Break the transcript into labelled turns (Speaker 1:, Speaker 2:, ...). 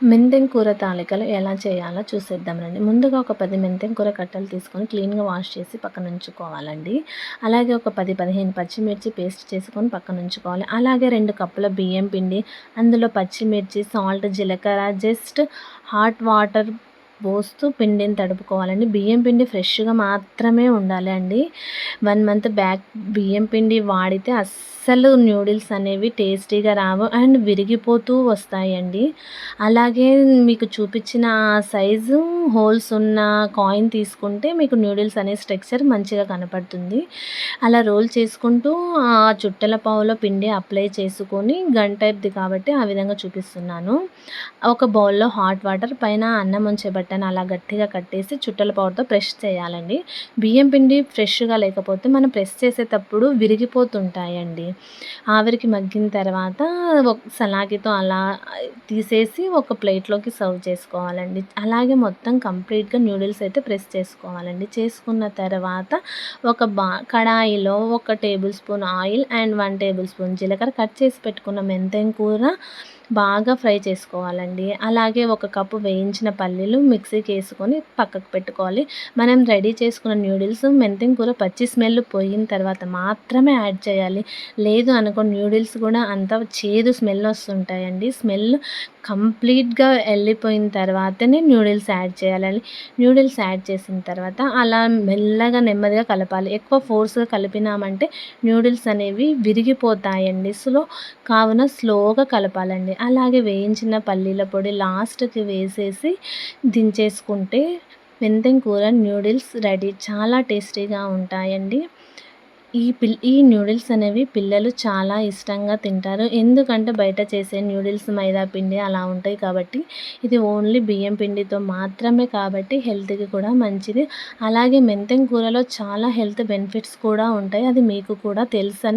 Speaker 1: మెంతెం కూర తాలికలు ఎలా చేయాలో చూసేద్దాం రండి. ముందుగా ఒక పది మెంతెం కూర కట్టలు తీసుకొని క్లీన్గా వాష్ చేసి పక్కన ఉంచుకోవాలండి. అలాగే ఒక పది పదిహేను పచ్చిమిర్చి పేస్ట్ చేసుకొని పక్కన ఉంచుకోవాలి. అలాగే రెండు కప్పుల బియ్యం పిండి అందులో పచ్చిమిర్చి సాల్ట్ జీలకర్ర జస్ట్ హాట్ వాటర్ పోస్తూ పిండిని తడుపుకోవాలండి. బియ్యం పిండి ఫ్రెష్గా మాత్రమే ఉండాలి అండి. వన్ మంత్ బ్యాక్ బియ్యం పిండి వాడితే అస్సలు న్యూడిల్స్ అనేవి టేస్టీగా రావు అండ్ విరిగిపోతూ వస్తాయండి. అలాగే మీకు చూపించిన సైజు హోల్స్ ఉన్న కాయిన్ తీసుకుంటే మీకు న్యూడిల్స్ అనే స్ట్రక్చర్ మంచిగా కనపడుతుంది. అలా రోల్ చేసుకుంటూ ఆ చుట్టల పావులో పిండి అప్లై చేసుకొని గన్ టైప్ది కాబట్టి ఆ విధంగా చూపిస్తున్నాను. ఒక బౌల్లో హాట్ వాటర్ పైన అన్నం ఉంచబట్టి బట్టను అలా గట్టిగా కట్టేసి చుట్టల పవర్తో ప్రెస్ చేయాలండి. బియ్యం పిండి ఫ్రెష్గా లేకపోతే మనం ప్రెస్ చేసేటప్పుడు విరిగిపోతుంటాయండి. ఆవిరికి మగ్గిన తర్వాత ఒక సలాగితో అలా తీసేసి ఒక ప్లేట్లోకి సర్వ్ చేసుకోవాలండి. అలాగే మొత్తం కంప్లీట్గా న్యూడిల్స్ అయితే ప్రెస్ చేసుకోవాలండి. చేసుకున్న తర్వాత ఒక బా కడాయిలో ఒక tablespoon oil and one tablespoon జీలకర్ర కట్ చేసి పెట్టుకున్న మెంతెం కూర బాగా ఫ్రై చేసుకోవాలండి. అలాగే ఒక కప్పు వేయించిన పల్లీలు మిక్సీకి వేసుకొని పక్కకు పెట్టుకోవాలి. మనం రెడీ చేసుకున్న న్యూడిల్స్ మెంతిం కూర పచ్చి స్మెల్ పోయిన తర్వాత మాత్రమే యాడ్ చేయాలి. లేదు అనుకో న్యూడిల్స్ కూడా అంత చేదు స్మెల్ వస్తుంటాయండి. స్మెల్ కంప్లీట్గా వెళ్ళిపోయిన తర్వాతనే న్యూడిల్స్ యాడ్ చేయాలండి. న్యూడిల్స్ యాడ్ చేసిన తర్వాత అలా మెల్లగా నెమ్మదిగా కలపాలి. ఎక్కువ ఫోర్స్గా కలిపినామంటే న్యూడిల్స్ అనేవి విరిగిపోతాయండి. స్లో కావున స్లోగా కలపాలండి. అలాగే వేయించిన పల్లీల పొడి లాస్ట్కి వేసేసి దించేసుకుంటే మెంతెం కూర న్యూడిల్స్ రెడీ. చాలా టేస్టీగా ఉంటాయండి. ఈ పిల్ ఈ న్యూడిల్స్ అనేవి పిల్లలు చాలా ఇష్టంగా తింటారు. ఎందుకంటే బయట చేసే న్యూడిల్స్ మైదా పిండి అలా ఉంటాయి కాబట్టి ఇది ఓన్లీ బియ్యం పిండితో మాత్రమే కాబట్టి హెల్త్కి కూడా మంచిది. అలాగే మెంతెం కూరలో చాలా హెల్త్ బెనిఫిట్స్ కూడా ఉంటాయి. అది మీకు కూడా తెలుసని